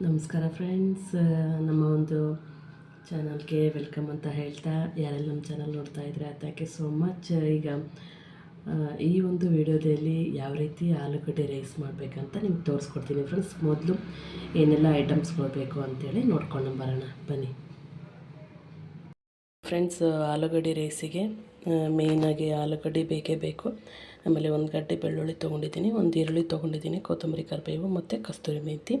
ನಮಸ್ಕಾರ ಫ್ರೆಂಡ್ಸ್ ನಮ್ಮ ಒಂದು ಚಾನಲ್ಗೆ ವೆಲ್ಕಮ್ ಅಂತ ಹೇಳ್ತಾ ಯಾರೆಲ್ಲ ನಮ್ಮ ಚಾನಲ್ ನೋಡ್ತಾ ಇದ್ರೆ ಥ್ಯಾಂಕ್ ಯು ಸೋ ಮಚ್ ಈಗ ಈ ಒಂದು ವಿಡಿಯೋದಲ್ಲಿ ಯಾವ ರೀತಿ ಆಲೂಗಡ್ಡೆ ರೈಸ್ ಮಾಡಬೇಕಂತ ನಿಮ್ಗೆ ತೋರಿಸ್ಕೊಡ್ತೀನಿ ಫ್ರೆಂಡ್ಸ್ ಮೊದಲು ಏನೆಲ್ಲ ಐಟಮ್ಸ್ ಬೇಕು ಅಂತೇಳಿ ನೋಡ್ಕೊಂಡು ಬರೋಣ. ಬನ್ನಿ. ಫ್ರೆಂಡ್ಸ್ ಆಲೂಗಡ್ಡೆ ರೈಸಿಗೆ ಮೇಯ್ನಾಗಿ ಆಲೂಗಡ್ಡೆ ಬೇಕೇ ಬೇಕು. ಆಮೇಲೆ ಒಂದು ಗಡ್ಡೆ ಬೆಳ್ಳುಳ್ಳಿ ತೊಗೊಂಡಿದ್ದೀನಿ, ಒಂದು ಈರುಳ್ಳಿ ತೊಗೊಂಡಿದ್ದೀನಿ, ಕೊತ್ತಂಬರಿ, ಕರಿಬೇವು ಮತ್ತು ಕಸ್ತೂರಿ ಮೆಂತಿ.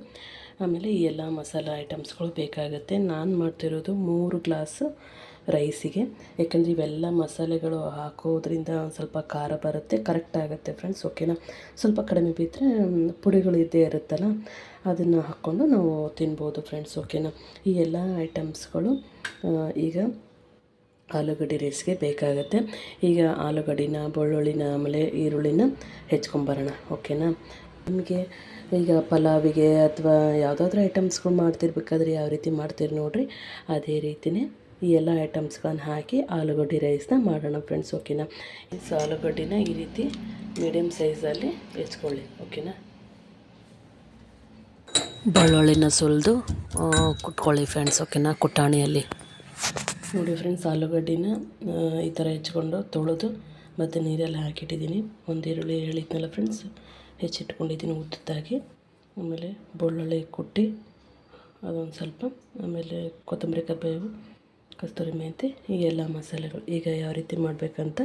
ಆಮೇಲೆ ಈ ಎಲ್ಲ ಮಸಾಲ ಐಟಮ್ಸ್ಗಳು ಬೇಕಾಗುತ್ತೆ. ನಾನು ಮಾಡ್ತಿರೋದು ಮೂರು ಗ್ಲಾಸ್ ರೈಸಿಗೆ ಯಾಕಂದರೆ ಇವೆಲ್ಲ ಮಸಾಲೆಗಳು ಹಾಕೋದ್ರಿಂದ ಒಂದು ಸ್ವಲ್ಪ ಖಾರ ಬರುತ್ತೆ ಕರೆಕ್ಟ್ ಆಗುತ್ತೆ ಫ್ರೆಂಡ್ಸ್ ಓಕೆನಾ ಸ್ವಲ್ಪ ಕಡಿಮೆ ಬಿದ್ದರೆ ಪುಡಿಗಳು ಇದ್ದೇ ಇರುತ್ತಲ್ಲ, ಅದನ್ನು ಹಾಕ್ಕೊಂಡು ನಾವು ತಿನ್ಬೋದು ಫ್ರೆಂಡ್ಸ್ ಓಕೆನಾ ಈ ಎಲ್ಲ ಐಟಮ್ಸ್ಗಳು ಈಗ ಆಲೂಗಡ್ಡೆ ರೈಸ್ಗೆ ಬೇಕಾಗುತ್ತೆ. ಈಗ ಆಲೂಗಡ್ಡಿನ, ಬೆಳ್ಳುಳ್ಳಿನ, ಆಮೇಲೆ ಈರುಳ್ಳಿನ ಹೆಚ್ಕೊಂಬರೋಣ, ಓಕೆನಾ? ನಿಮಗೆ ಈಗ ಪಲಾವಿಗೆ ಅಥವಾ ಯಾವುದಾದ್ರೂ ಐಟಮ್ಸ್ಗಳು ಮಾಡ್ತಿರ್ಬೇಕಾದ್ರೆ ಯಾವ ರೀತಿ ಮಾಡ್ತೀರಿ ನೋಡಿರಿ. ಅದೇ ರೀತಿಯೇ ಈ ಎಲ್ಲ ಐಟಮ್ಸ್ಗಳನ್ನು ಹಾಕಿ ಆಲೂಗಡ್ಡೆ ರೈಸ್ನ ಮಾಡೋಣ ಫ್ರೆಂಡ್ಸ್, ಓಕೆನಾ? ಸೊ ಆಲೂಗಡ್ಡಿನ ಈ ರೀತಿ ಮೀಡಿಯಮ್ ಸೈಜಲ್ಲಿ ಹೆಚ್ಕೊಳ್ಳಿ, ಓಕೆನಾ? ಬೆಳ್ಳುಳ್ಳಿನ ಸುಲಿದು ಕುಟ್ಕೊಳ್ಳಿ ಫ್ರೆಂಡ್ಸ್, ಓಕೆನಾ? ಕುಟ್ಟಾಣಿಯಲ್ಲಿ ನೋಡಿ ಫ್ರೆಂಡ್ಸ್ ಆಲೂಗಡ್ಡಿನ ಈ ಥರ ಹೆಚ್ಕೊಂಡು ತೊಳೆದು ಮತ್ತು ನೀರೆಲ್ಲ ಹಾಕಿಟ್ಟಿದ್ದೀನಿ. ಒಂದು ಈರುಳ್ಳಿ ಹೇಳಿದ್ನಲ್ಲ ಫ್ರೆಂಡ್ಸ್ ಹೆಚ್ಚಿಟ್ಕೊಂಡಿದ್ದೀನಿ ಉದ್ದದ್ದಾಗಿ. ಆಮೇಲೆ ಬೆಳ್ಳುಳ್ಳಿ ಕುಟ್ಟಿ, ಅದೊಂದು ಸ್ವಲ್ಪ. ಆಮೇಲೆ ಕೊತ್ತಂಬರಿ ಕರಿಬೇವು, ಕಸ್ತೂರಿ ಮೆಂತಿ, ಈ ಎಲ್ಲ ಮಸಾಲೆಗಳು. ಈಗ ಯಾವ ರೀತಿ ಮಾಡಬೇಕಂತ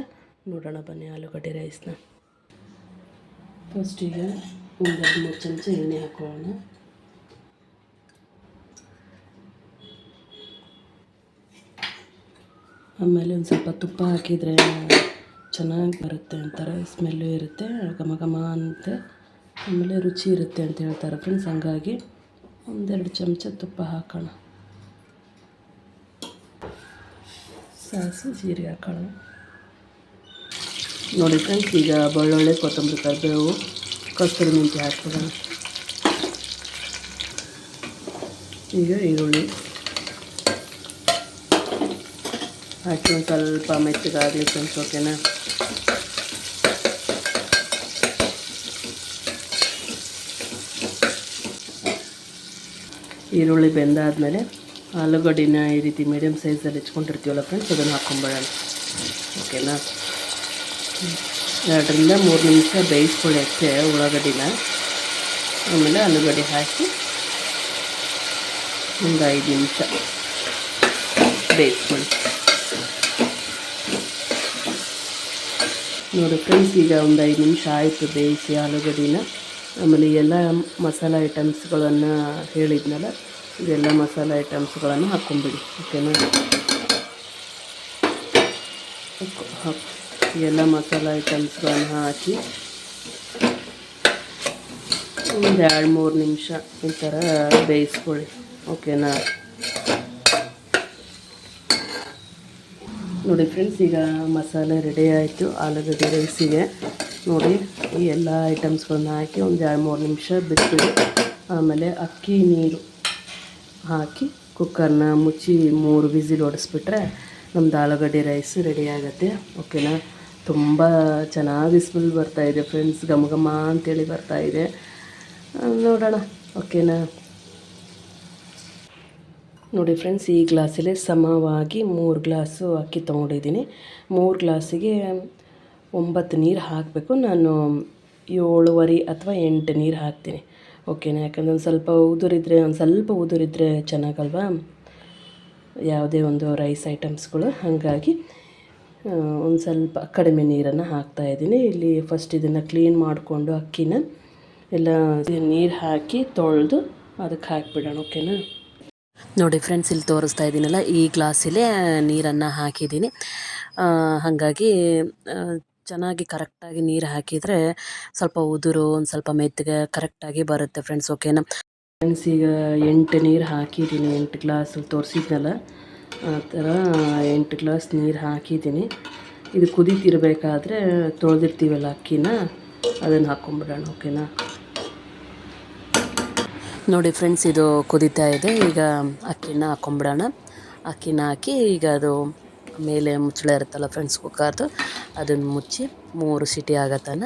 ನೋಡೋಣ ಬನ್ನಿ ಆಲೂಗಡ್ಡೆ ರೈಸ್ನ ಫಸ್ಟ್ ಈಗ ಒಂದು ಮೂರು ಚಮಚ ಎಣ್ಣೆ ಹಾಕೊಳ್ಳೋಣ ಆಮೇಲೆ ಒಂದು ಸ್ವಲ್ಪ ತುಪ್ಪ ಹಾಕಿದರೆ ಚೆನ್ನಾಗಿ ಬರುತ್ತೆ ಅಂತಾರೆ ಸ್ಮೆಲ್ಲು ಇರುತ್ತೆ, ಘಮ ಘಮ ಅಂತೆ. ಆಮೇಲೆ ರುಚಿ ಇರುತ್ತೆ ಅಂತ ಹೇಳ್ತಾರೆ ಫ್ರೆಂಡ್ಸ್ ಹಂಗಾಗಿ ಒಂದೆರಡು ಚಮಚ ತುಪ್ಪ ಹಾಕೋಣ. ಸಾಸು ಜೀರಿಗೆ ಹಾಕೋಣ. ನೋಡಿ ಫ್ರೆಂಡ್ಸ್ ಈಗ ಬೆಳ್ಳುಳ್ಳಿ, ಕೊತ್ತಂಬರಿ, ಕರಿಬೇವು, ಕಸ್ತೂರಿ ಮೆಂತ್ಯ ಹಾಕ್ಬಿಡೋಣ. ಈಗ ಈರುಳ್ಳಿ. ಹಾಕಿ ಒಂದು ಸ್ವಲ್ಪ ಮೆತ್ತಗಾಗಲಿ ಫ್ರೆಂಡ್ಸ್, ಓಕೆನಾ? ಈರುಳ್ಳಿ ಬೆಂದಾದಮೇಲೆ ಆಲೂಗಡ್ಡಿನ ಈ ರೀತಿ ಮೀಡಿಯಮ್ ಸೈಜಲ್ಲಿ ಹೆಚ್ಕೊಂಡಿರ್ತೀವಲ್ಲ ಫ್ರೆಂಡ್ಸ್, ಅದನ್ನು ಹಾಕ್ಕೊಂಬಿಡೋಣ ಓಕೆನಾ? ಎರಡರಿಂದ ಮೂರು ನಿಮಿಷ ಬೇಯಿಸ್ಕೊಳ್ಳಿ ಅಷ್ಟೇ ಉಳ್ಳಾಗಡ್ಡಿನ, ಆಮೇಲೆ ಆಲೂಗಡ್ಡೆ ಹಾಕಿ ಒಂದು ಐದು ನಿಮಿಷ ಬೇಯಿಸ್ಕೊಳ್ಳಿ. ನೋಡಿ ಫ್ರೆಂಡ್ಸ್, ಈಗ ಒಂದು ಐದು ನಿಮಿಷ ಆಯಿತು ಬೇಯಿಸಿ ಆಲೂಗಡ್ಡಿನ. ಆಮೇಲೆ ಎಲ್ಲ ಮಸಾಲ ಐಟಮ್ಸ್ಗಳನ್ನು ಹೇಳಿದ್ನಲ್ಲ, ಇದೆಲ್ಲ ಮಸಾಲ ಐಟಮ್ಸ್ಗಳನ್ನು ಹಾಕ್ಕೊಂಬಿಡಿ ಓಕೆನಾ ಎಲ್ಲ ಮಸಾಲ ಐಟಮ್ಸ್ಗಳನ್ನು ಹಾಕಿ ಒಂದು ಎರಡು ಮೂರು ನಿಮಿಷ ಈ ಥರ ಬೇಯಿಸ್ಕೊಳ್ಳಿ ಓಕೆನಾ ನೋಡಿ ಫ್ರೆಂಡ್ಸ್ ಈಗ ಮಸಾಲೆ ರೆಡಿ ಆಯಿತು, ಆಲೂಗಡ್ಡೆ ರೈಸಿಗೆ ನೋಡಿ, ಈ ಎಲ್ಲ ಐಟಮ್ಸ್ಗಳನ್ನ ಹಾಕಿ ಒಂದು ಎರಡು ಮೂರು ನಿಮಿಷ ಬಿಟ್ಟು ಆಮೇಲೆ ಅಕ್ಕಿ, ನೀರು ಹಾಕಿ ಕುಕ್ಕರ್ನ ಮುಚ್ಚಿ ಮೂರು ವಿಸಿಲ್ ಹೊಡೆಸ್ಬಿಟ್ರೆ ನಮ್ದು ಆಲೂಗಡ್ಡೆ ರೈಸ್ ರೆಡಿ ಆಗುತ್ತೆ. ಓಕೆನಾ ತುಂಬ ಚೆನ್ನಾಗಿ ಸ್ಮೆಲ್ ಬರ್ತಾಯಿದೆ ಫ್ರೆಂಡ್ಸ್ ಘಮ ಘಮ ಅಂತೇಳಿ ಬರ್ತಾಯಿದೆ ನೋಡೋಣ ಓಕೆನಾ ನೋಡಿ ಫ್ರೆಂಡ್ಸ್ ಈ ಗ್ಲಾಸಲ್ಲಿ ಸಮವಾಗಿ ಮೂರು ಗ್ಲಾಸು ಅಕ್ಕಿ ತೊಗೊಂಡಿದ್ದೀನಿ. ಮೂರು ಗ್ಲಾಸಿಗೆ ಒಂಬತ್ತು ನೀರು ಹಾಕಬೇಕು. ನಾನು ಏಳುವರೆ ಅಥವಾ ಎಂಟು ನೀರು ಹಾಕ್ತೀನಿ. ಓಕೆನಾ ಯಾಕಂದರೆ ಒಂದು ಸ್ವಲ್ಪ ಉದುರಿದ್ರೆ, ಒಂದು ಸ್ವಲ್ಪ ಉದುರಿದ್ರೆ ಚೆನ್ನಾಗಲ್ವಾ? ಯಾವುದೇ ಒಂದು ರೈಸ್ ಐಟಮ್ಸ್ಗಳು ಹಾಗಾಗಿ ಒಂದು ಸ್ವಲ್ಪ ಕಡಿಮೆ ನೀರನ್ನು ಹಾಕ್ತಾಯಿದ್ದೀನಿ ಇಲ್ಲಿ ಫಸ್ಟ್ ಇದನ್ನು ಕ್ಲೀನ್ ಮಾಡಿಕೊಂಡು ಅಕ್ಕಿನ ಎಲ್ಲ ನೀರು ಹಾಕಿ ತೊಳೆದು ಅದಕ್ಕೆ ಹಾಕಿಬಿಡೋಣ. ಓಕೆನಾ ನೋಡಿ ಫ್ರೆಂಡ್ಸ್ ಇಲ್ಲಿ ತೋರಿಸ್ತಾ ಇದ್ದೀನಲ್ಲ, ಈ ಗ್ಲಾಸಲ್ಲೇ ನೀರನ್ನು ಹಾಕಿದ್ದೀನಿ. ಹಾಗಾಗಿ ಚೆನ್ನಾಗಿ ಕರೆಕ್ಟಾಗಿ ನೀರು ಹಾಕಿದರೆ ಸ್ವಲ್ಪ ಉದುರು, ಒಂದು ಸ್ವಲ್ಪ ಮೆತ್ತಗೆ ಕರೆಕ್ಟಾಗಿ ಬರುತ್ತೆ ಫ್ರೆಂಡ್ಸ್ ಓಕೆನಾ ಫ್ರೆಂಡ್ಸ್ ಈಗ ಎಂಟು ನೀರು ಹಾಕಿದ್ದೀನಿ, ಎಂಟು ಗ್ಲಾಸ್ ತೋರಿಸಿದ್ನಲ್ಲ, ಆ ಥರ ಎಂಟು ಗ್ಲಾಸ್ ನೀರು ಹಾಕಿದ್ದೀನಿ. ಇದು ಕುದೀತಿರ್ಬೇಕಾದ್ರೆ ತೊಳೆದಿರ್ತೀವಲ್ಲ ಅಕ್ಕಿನ, ಅದನ್ನು ಹಾಕ್ಕೊಂಬಿಡೋಣ ಓಕೆನಾ ನೋಡಿ ಫ್ರೆಂಡ್ಸ್ ಇದು ಕುದೀತಾ ಇದೆ. ಈಗ ಅಕ್ಕಿನ ಹಾಕೊಂಬಿಡೋಣ. ಅಕ್ಕಿನ ಹಾಕಿ ಈಗ ಅದು ಮೇಲೆ ಮುಚ್ಚಳ ಇರುತ್ತಲ್ಲ ಫ್ರೆಂಡ್ಸ್ ಕುಕ್ಕರ್ದು ಅದನ್ನು ಮುಚ್ಚಿ ಮೂರು ಸಿಟಿ ಆಗತ್ತಾನ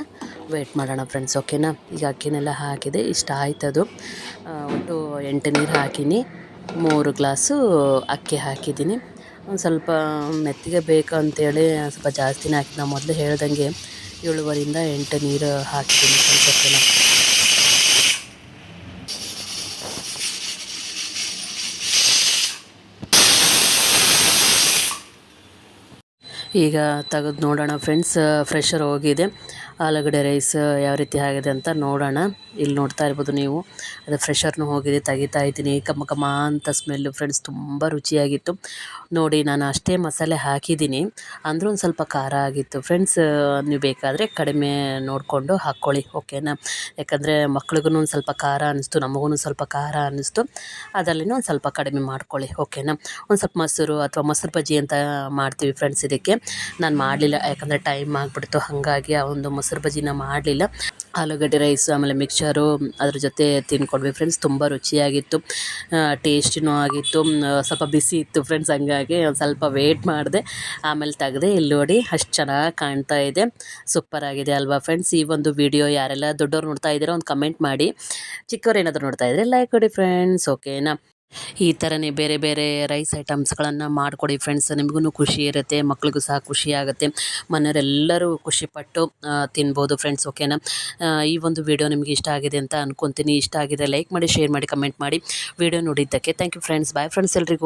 ವೆಯ್ಟ್ ಮಾಡೋಣ ಫ್ರೆಂಡ್ಸ್ ಓಕೆನಾ ಈಗ ಅಕ್ಕಿನೆಲ್ಲ ಹಾಕಿದೆ. ಇಷ್ಟ ಆಯ್ತದು ಒಟ್ಟು ಎಂಟು ನೀರು ಹಾಕೀನಿ. ಮೂರು ಗ್ಲಾಸು ಅಕ್ಕಿ ಹಾಕಿದ್ದೀನಿ ಒಂದು ಸ್ವಲ್ಪ ಮೆತ್ತಿಗೆ ಬೇಕು ಅಂತೇಳಿ ಸ್ವಲ್ಪ ಜಾಸ್ತಿನೇ ಹಾಕಿ ನಾವು ಮೊದಲು ಹೇಳ್ದಂಗೆ ಏಳುವರಿಂದ ಎಂಟು ನೀರು ಹಾಕಿದ್ದೀನಿ ಫ್ರೆಂಡ್ಸ್ ಹೊತ್ತಿನ ಈಗ ತೆಗೆದು ನೋಡೋಣ ಫ್ರೆಂಡ್ಸ್ ಫ್ರೆಶರ್ ಹೋಗಿದೆ. ಆಲೂಗಡ್ಡೆ ರೈಸ್ ಯಾವ ರೀತಿ ಆಗಿದೆ ಅಂತ ನೋಡೋಣ. ಇಲ್ಲಿ ನೋಡ್ತಾ ಇರ್ಬೋದು ನೀವು. ಅದು ಫ್ರೆಶರ್ನು ಹೋಗಿದೆ, ತೆಗಿತಾ ಇದ್ದೀನಿ. ಕಮ್ಮ ಕಮ್ಮ ಅಂತ ಸ್ಮೆಲ್ಲು ಫ್ರೆಂಡ್ಸ್ ತುಂಬ ರುಚಿಯಾಗಿತ್ತು. ನೋಡಿ, ನಾನು ಅಷ್ಟೇ ಮಸಾಲೆ ಹಾಕಿದ್ದೀನಿ. ಅಂದರೂ ಒಂದು ಸ್ವಲ್ಪ ಖಾರ ಆಗಿತ್ತು. ಫ್ರೆಂಡ್ಸ್ ನೀವು ಬೇಕಾದರೆ ಕಡಿಮೆ ನೋಡಿಕೊಂಡು ಹಾಕ್ಕೊಳ್ಳಿ ಓಕೆನಾ ಯಾಕಂದರೆ ಮಕ್ಳಿಗೂ ಒಂದು ಸ್ವಲ್ಪ ಖಾರ ಅನ್ನಿಸ್ತು ನಮಗೂ ಸ್ವಲ್ಪ ಖಾರ ಅನ್ನಿಸ್ತು ಅದರಲ್ಲಿ ಒಂದು ಸ್ವಲ್ಪ ಕಡಿಮೆ ಮಾಡ್ಕೊಳ್ಳಿ ಓಕೆನಾ ಒಂದು ಸ್ವಲ್ಪ ಮೊಸರು ಅಥವಾ ಮೊಸರು ಬಜ್ಜಿ ಅಂತ ಮಾಡ್ತೀವಿ ಫ್ರೆಂಡ್ಸ್ ಇದಕ್ಕೆ. ನಾನು ಮಾಡಲಿಲ್ಲ, ಯಾಕಂದರೆ ಟೈಮ್ ಆಗಿಬಿಡ್ತು. ಹಾಗಾಗಿ ಆ ಒಂದು ಮೊಸರು ಬಜ್ಜಿನ ಮಾಡಲಿಲ್ಲ. ಆಲೂಗಡ್ಡೆ ರೈಸ್ ಆಮೇಲೆ ಮಿಕ್ಸರು ಅದ್ರ ಜೊತೆ ತಿನ್ಕೊಂಡ್ವಿ ಫ್ರೆಂಡ್ಸ್ ತುಂಬ ರುಚಿಯಾಗಿತ್ತು. ಟೇಸ್ಟಿನೂ ಆಗಿತ್ತು. ಸ್ವಲ್ಪ ಬಿಸಿ ಇತ್ತು ಫ್ರೆಂಡ್ಸ್ ಹಂಗಾಗಿ ಒಂದು ಸ್ವಲ್ಪ ವೇಟ್ ಮಾಡಿದೆ. ಆಮೇಲೆ ತೆಗೆದೆ ಇಲ್ಲಿ ನೋಡಿ, ಅಷ್ಟು ಚೆನ್ನಾಗಿ ಕಾಣ್ತಾ ಇದೆ. ಸೂಪರ್ ಆಗಿದೆ ಅಲ್ವಾ ಫ್ರೆಂಡ್ಸ್ ಈ ಒಂದು ವಿಡಿಯೋ ಯಾರೆಲ್ಲ ದೊಡ್ಡವ್ರು ನೋಡ್ತಾ ಇದ್ದೀರಾ, ಒಂದು ಕಮೆಂಟ್ ಮಾಡಿ. ಚಿಕ್ಕವ್ರು ಏನಾದರೂ ನೋಡ್ತಾ ಇದ್ದರೆ ಲೈಕ್ ಕೊಡಿ ಫ್ರೆಂಡ್ಸ್ ಓಕೆನಾ ಈ ಥರನೇ ಬೇರೆ ಬೇರೆ ರೈಸ್ ಐಟಮ್ಸ್ಗಳನ್ನು ಮಾಡಿಕೊಡಿ ಫ್ರೆಂಡ್ಸ್ ನಿಮಗೂ ಖುಷಿ ಇರುತ್ತೆ, ಮಕ್ಳಿಗೂ ಸಹ ಖುಷಿ ಆಗುತ್ತೆ. ಮನೆಯವರೆಲ್ಲರೂ ಖುಷಿಪಟ್ಟು ತಿನ್ಬೋದು ಫ್ರೆಂಡ್ಸ್ ಓಕೆನಾ ಈ ಒಂದು ವಿಡಿಯೋ ನಿಮಗೆ ಇಷ್ಟ ಆಗಿದೆ ಅಂತ ಅಂದ್ಕೊತೀನಿ ಇಷ್ಟ ಆಗಿದೆ ಲೈಕ್ ಮಾಡಿ ಶೇರ್ ಮಾಡಿ ಕಮೆಂಟ್ ಮಾಡಿ. ವಿಡಿಯೋ ನೋಡಿದ್ದಕ್ಕೆ thank you friends bye friends ಎಲ್ರಿಗೂ.